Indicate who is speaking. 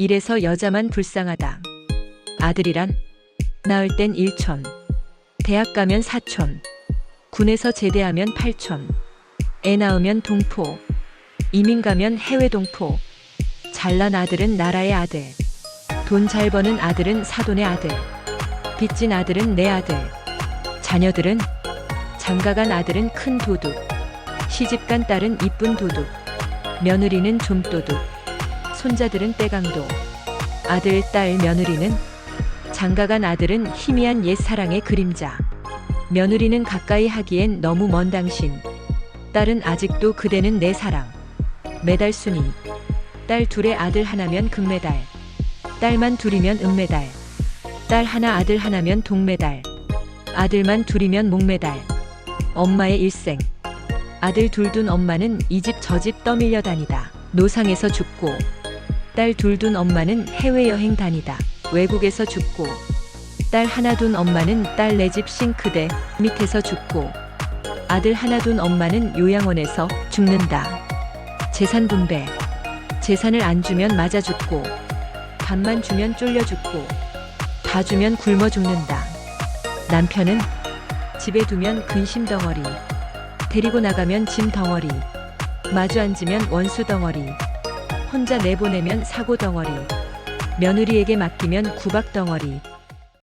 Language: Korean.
Speaker 1: 이래서 여자만 불쌍하다. 아들이란 낳을 땐 1촌, 대학 가면 4촌, 군에서 제대하면 8촌, 애 낳으면 동포, 이민 가면 해외 동포, 잘난 아들은 나라의 아들, 돈 잘 버는 아들은 사돈의 아들, 빚진 아들은 내 아들, 자녀들은 장가간 아들은 큰 도둑, 시집간 딸은 이쁜 도둑, 며느리는 좀 도둑, 손자들은 떼강도, 아들, 딸, 며느리는 장가간 아들은 희미한 옛 사랑의 그림자, 며느리는 가까이 하기엔 너무 먼 당신, 딸은 아직도 그대는 내 사랑, 매달 순위, 딸 둘에 아들 하나면 금메달, 딸만 둘이면 은메달, 딸 하나 아들 하나면 동메달, 아들만 둘이면 목메달, 엄마의 일생, 아들 둘 둔 엄마는 이 집 저 집 떠밀려 다니다. 노상에서 죽고 딸 둘 둔 엄마는 해외여행 다니다. 외국에서 죽고 딸 하나 둔 엄마는 딸 내 집 싱크대 밑에서 죽고 아들 하나 둔 엄마는 요양원에서 죽는다. 재산 분배. 재산을 안 주면 맞아 죽고 반만 주면 쫄려 죽고 다 주면 굶어 죽는다. 남편은 집에 두면 근심 덩어리 데리고 나가면 짐 덩어리, 마주 앉으면 원수 덩어리, 혼자 내보내면 사고 덩어리, 며느리에게 맡기면 구박 덩어리,